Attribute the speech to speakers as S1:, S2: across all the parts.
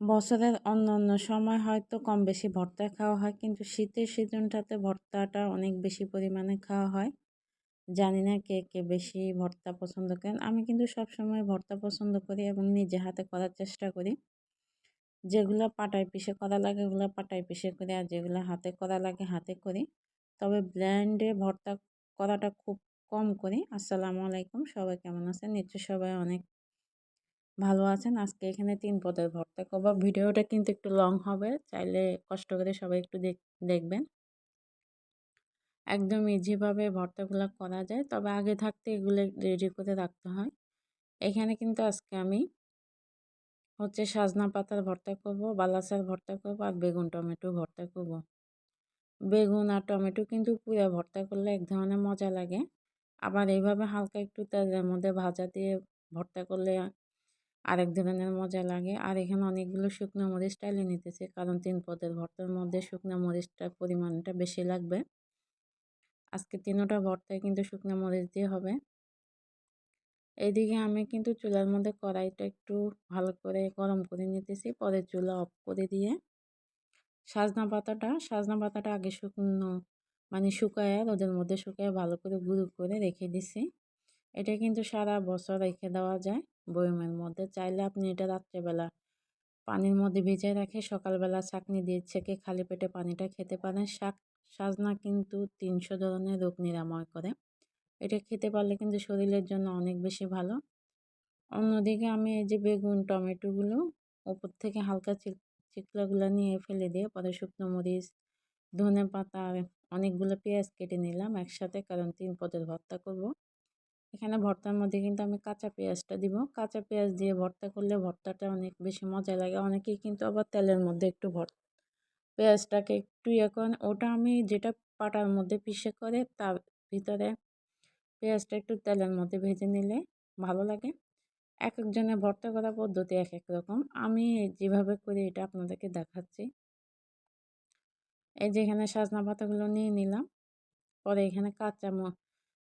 S1: বছরের অন্য অন্য সময় হয়তো কম বেশি ভর্তা খাওয়া হয়, কিন্তু শীতের সিজনটাতে ভর্তাটা অনেক বেশি পরিমাণে খাওয়া হয়। জানি না কে কে বেশি ভর্তা পছন্দ করেন। আমি কিন্তু সবসময় ভর্তা পছন্দ করি এবং নিজে হাতে করার চেষ্টা করি। যেগুলো পাটায় পিষে করা লাগে, ওগুলো পাটায় পিষে করি আর যেগুলো হাতে করা লাগে, হাতে করি। তবে ব্ল্যান্ডে ভর্তা করাটা খুব কম করি। আসসালামু আলাইকুম, সবাই কেমন আছেন? নিশ্চয় সবাই অনেক ভালো আছেন। আজকে এখানে তিন পদের ভর্তা করব। ভিডিওটা কিন্তু একটু লং হবে, চাইলে কষ্ট করে সবাই একটু দেখবেন। একদম ইজিভাবে ভর্তাগুলো করা যায়, তবে আগে থাকতে এগুলো রেডি করে রাখতে হয়। এখানে কিন্তু আজকে আমি হচ্ছে সাজনা পাতার ভর্তা করব বালাসার ভর্তা করব আর বেগুন, টমেটো ভর্তা করব। বেগুন আর টমেটো কিন্তু পুরো ভর্তা করলে এক ধরনের মজা লাগে। আবার এইভাবে হালকা একটু তেলের মধ্যে ভাজা দিয়ে ভর্তা করলে আরেক ধরনের মজা লাগে। আর এখানে অনেকগুলো শুকনো মরিচ টাইলে নিতেছে। কারণ তিন পদের ভর্তার মধ্যে শুকনো মরিচটার পরিমাণটা বেশি লাগবে। আজকে তিনোটা ভর্তায় কিন্তু শুকনো মরিচ দিয়ে হবে। এইদিকে আমি কিন্তু চুলার মধ্যে কড়াইটা একটু ভালো করে গরম করে নিতেছি। পরে চুলা অফ করে দিয়ে সাজনা পাতাটা সাজনা পাতাটা আগে শুকনো মানে শুকায়, রোদের মধ্যে শুকায় ভালো করে গুঁড়ো করে রেখে দিছি। এটা কিন্তু সারা বছর রেখে দেওয়া যায়। বয়মের মধ্যে। চাইলে আপনি এটা রাত্রেবেলা পানির মধ্যে ভিজায় রাখে সকালবেলা চাকনি দিয়ে ছেঁকে খালি পেটে পানিটা খেতে পারেন। শাক, সাজনা কিন্তু তিনশো ধরনের রোগ নিরাময় করে। এটা খেতে পারলে কিন্তু শরীরের জন্য অনেক বেশি ভালো। অন্যদিকে আমি এই যে বেগুন, টমেটোগুলো ওপর থেকে হালকা চিকলাগুলো নিয়ে ফেলে দিয়ে পরে শুকনো মরিচ ধনে পাতা অনেকগুলো পেঁয়াজ কেটে নিলাম একসাথে, কারণ তিন পদের ভর্তা করব। এখানে ভর্তার মধ্যে কিন্তু আমি কাঁচা পেঁয়াজটা দিব। কাঁচা পেঁয়াজ দিয়ে ভর্তা করলে ভর্তাটা অনেক বেশি মজা লাগে। অনেকেই কিন্তু আবার তেলের মধ্যে একটু ভর পেঁয়াজটাকে একটু ইয়ে করেন। ওটা আমি যেটা পাটার মধ্যে পিষে করে তার ভিতরে পেঁয়াজটা একটু তেলের মধ্যে ভেজে নিলে ভালো লাগে। এক একজনের ভর্তা করা পদ্ধতি এক এক রকম। আমি যেভাবে করি এটা আপনাদেরকে দেখাচ্ছি। এই যে এখানে সাজনা পাতাগুলো নিয়ে নিলাম। পরে এখানে কাঁচা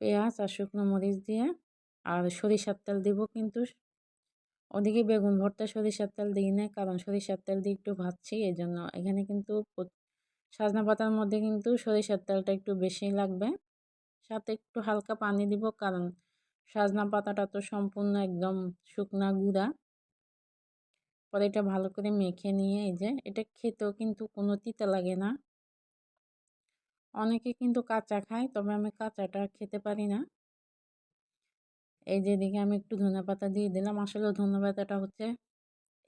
S1: পেঁয়াজ আর শুকনো মরিচ দিয়ে। আর সরিষার তেল দিব কিন্তু। ওদিকে বেগুন ভর্তা সরিষার তেল দিই না, কারণ সরিষার তেল দিয়ে একটু ভাজছি এই জন্য এখানে কিন্তু সাজনা পাতার মধ্যে কিন্তু সরিষার তেলটা একটু বেশি লাগবে। সাথে একটু হালকা পানি দিব, কারণ সাজনা পাতাটা তো সম্পূর্ণ একদম শুকনা গুঁড়া। পরে এটা ভালো করে মেখে নিয়ে এই যে, এটা খেতেও কিন্তু কোনো তিতা লাগে না। অনেকে কিন্তু কাঁচা খায়, তবে আমি কাঁচাটা খেতে পারি না। এই যে দিকে আমি একটু ধনে পাতা দিয়ে দিলাম আসলে ধনে পাতাটা হচ্ছে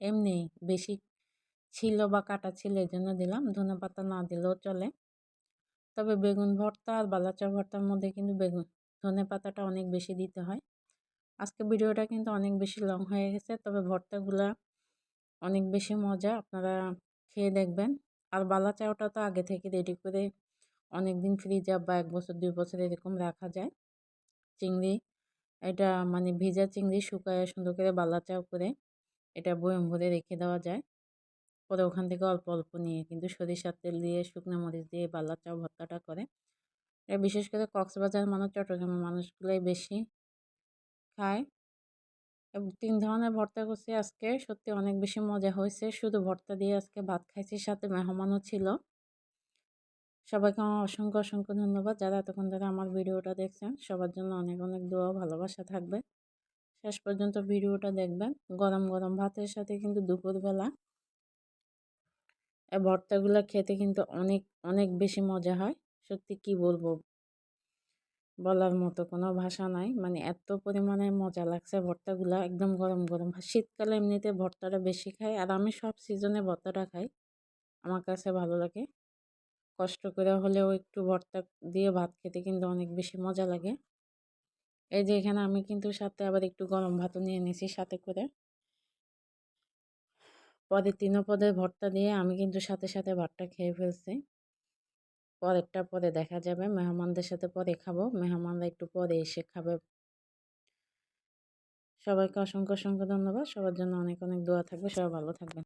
S1: এমনি বেশি ছিল বা কাটা ছিল এই জন্য দিলাম, ধনে পাতা না দিলেও চলে। তবে বেগুন ভর্তা আর বালাচা ভর্তার মধ্যে কিন্তু বেগুন, ধনে পাতাটা অনেক বেশি দিতে হয়। আজকে ভিডিওটা কিন্তু অনেক বেশি লং হয়ে গেছে, তবে ভর্তাগুলা অনেক বেশি মজা, আপনারা খেয়ে দেখবেন। আর বালা চাওটা তো আগে থেকে রেডি করে অনেক দিন ফ্রিজে বা এক বছর, দুই বছর এরকম রাখা যায়। চিংড়ি, এটা মানে ভিজা চিংড়ি শুকায় সুন্দর করে বালা চাও করে এটা বয়ম ভরে রেখে দেওয়া যায়। পরে ওখান থেকে অল্প অল্প নিয়ে কিন্তু সরিষার তেল দিয়ে, শুকনো মরিচ দিয়ে বালা চাও ভর্তাটা করে। এটা বিশেষ করে কক্সবাজার মানুষ, চট্টগ্রামের মানুষগুলোই বেশি খায়। তিন ধরনের ভর্তা করছি আজকে। সত্যি অনেক বেশি মজা হয়েছে। শুধু ভর্তা দিয়ে আজকে ভাত খাইছি, সাথে মেহমানও ছিল। সবাইকে আমার অসংখ্য অসংখ্য ধন্যবাদ। যারা এতক্ষণ ধরে আমার ভিডিওটা দেখছেন, সবার জন্য অনেক অনেক দোয়া ভালোবাসা থাকবে। শেষ পর্যন্ত ভিডিওটা দেখবেন। গরম গরম ভাতের সাথে কিন্তু দুপুরবেলা এই ভর্তাগুলো খেতে কিন্তু অনেক অনেক বেশি মজা হয়। সত্যি কি বলব? বলার মতো কোনো ভাষা নাই। মানে এত পরিমাণে মজা লাগছে ভর্তাগুলো। একদম গরম গরম শীতকালে এমনিতে ভর্তাটা বেশি খাই। আর আমি সব সিজনে ভর্তাটা খাই। আমার কাছে ভালো লাগে। কষ্ট করে হলেও একটু ভর্তা দিয়ে ভাত খেতে কিন্তু অনেক বেশি মজা লাগে। এই যে এখানে আমি কিন্তু সাথে আবার একটু গরম ভাতও নিয়ে নিয়েছি সাথে করে। পরে তিনো পদের ভর্তা দিয়ে আমি কিন্তু সাথে সাথে ভাতটা খেয়ে ফেলছি। পরেরটা পরে দেখা যাবে, মেহমানদের সাথে পরে খাব, মেহমানরা একটু পরে এসে খাবে। সবাইকে অসংখ্য অসংখ্য ধন্যবাদ। সবার জন্য অনেক অনেক দোয়া থাকবে। সবাই ভালো থাকবেন।